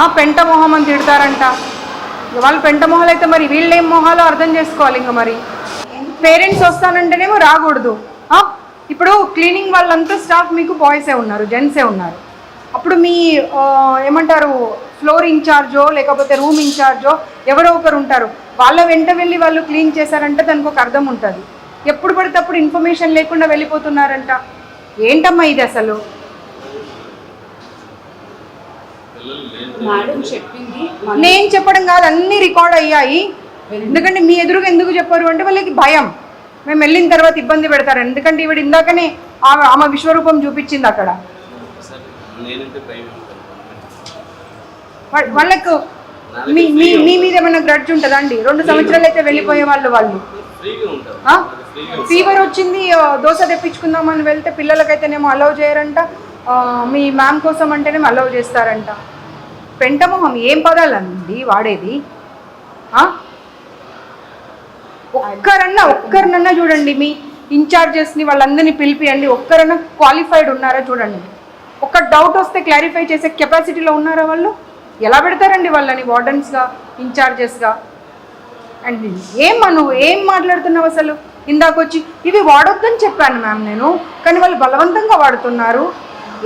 ఆ పెంట మొహం అని తిడతారంట. వాళ్ళు పెంట మొహాలు అయితే మరి వీళ్ళు ఏం మొహాలో అర్థం చేసుకోవాలి ఇంకా మరి. పేరెంట్స్ వస్తానంటేనేమో రాకూడదు. ఇప్పుడు క్లీనింగ్ వాళ్ళంతా స్టాఫ్ మీకు బాయ్సే ఉన్నారు జెంట్సే ఉన్నారు. అప్పుడు మీ ఏమంటారు ఫ్లోర్ ఇన్ఛార్జో లేకపోతే రూమ్ ఇన్ఛార్జో ఎవరో ఒకరు ఉంటారు. వాళ్ళ వెంట వెళ్ళి వాళ్ళు క్లీన్ చేశారంటే దానికి ఒక అర్థం ఉంటుంది. ఎప్పుడు పడితే అప్పుడు ఇన్ఫర్మేషన్ లేకుండా వెళ్ళిపోతున్నారంట. ఏంటమ్మా ఇది అసలు? మేడం చెప్పింది మన నేను చెప్పడం కాదు అన్ని రికార్డ్ అయ్యాయి. ఎందుకంటే మీ ఎదురుగా ఎందుకు చెప్పారు అంటే వాళ్ళకి భయం. మేము వెళ్ళిన తర్వాత ఇబ్బంది పెడతారు. ఎందుకంటే ఈవిడ ఇందాకనే ఆమె ఆమె విశ్వరూపం చూపించింది అక్కడ. వాళ్ళకు మీ మీ మీద ఏమైనా గ్రడ్జ్ ఉంటుందా అండి? రెండు సంవత్సరాలు అయితే వెళ్ళిపోయే వాళ్ళు వాళ్ళు. ఫీవర్ వచ్చింది దోశ తెప్పించుకుందామని వెళ్తే పిల్లలకైతేనేమో అలౌ చేయరంట. మీ మ్యామ్ కోసం అంటేనేమో అలౌ చేస్తారంట. పెంటమొహం ఏం పదాలండి వాడేది? ఒక్కరన్నా ఒక్కరినన్నా చూడండి మీ ఇన్ఛార్జెస్ని వాళ్ళందరినీ పిలిపియండి. ఒక్కరన్నా క్వాలిఫైడ్ ఉన్నారా చూడండి. ఒక్క డౌట్ వస్తే క్లారిఫై చేసే కెపాసిటీలో ఉన్నారా వాళ్ళు? ఎలా పెడతారండి వాళ్ళని వార్డెన్స్గా ఇన్ఛార్జెస్గా? అండ్ ఏం నువ్వు ఏం మాట్లాడుతున్నావు అసలు? ఇందాకొచ్చి ఇవి వాడొద్దని చెప్పాను మ్యామ్ నేను కానీ వాళ్ళు బలవంతంగా వాడుతున్నారు.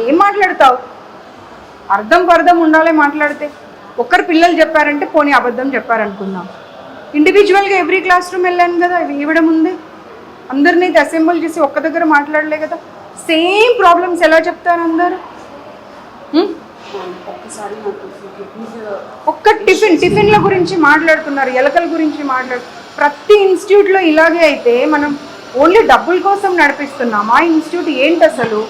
ఏం మాట్లాడతావు? అర్థం పర్థం ఉండాలి మాట్లాడితే. ఒక్కరు పిల్లలు చెప్పారంటే పోనీ అబద్ధం చెప్పారనుకుందాం. ఇండివిజువల్గా ఎవ్రీ క్లాస్ రూమ్ వెళ్ళాను కదా ఇవి ఇవ్వడం ఉంది. అందరినీ అసెంబుల్ చేసి ఒక్క దగ్గర మాట్లాడలే కదా. సేమ్ ప్రాబ్లమ్స్ ఎలా చెప్తారు అందరు? ఒక్క టిఫిన్ టిఫిన్ల గురించి మాట్లాడుతున్నారు ఎలకల గురించి మాట్లాడు ప్రతి ఇన్స్టిట్యూట్లో ఇలాగే అయితే మనం ఓన్లీ డబ్బుల కోసం నడిపిస్తున్నాం ఆ ఇన్స్టిట్యూట్ ఏంటి అసలు?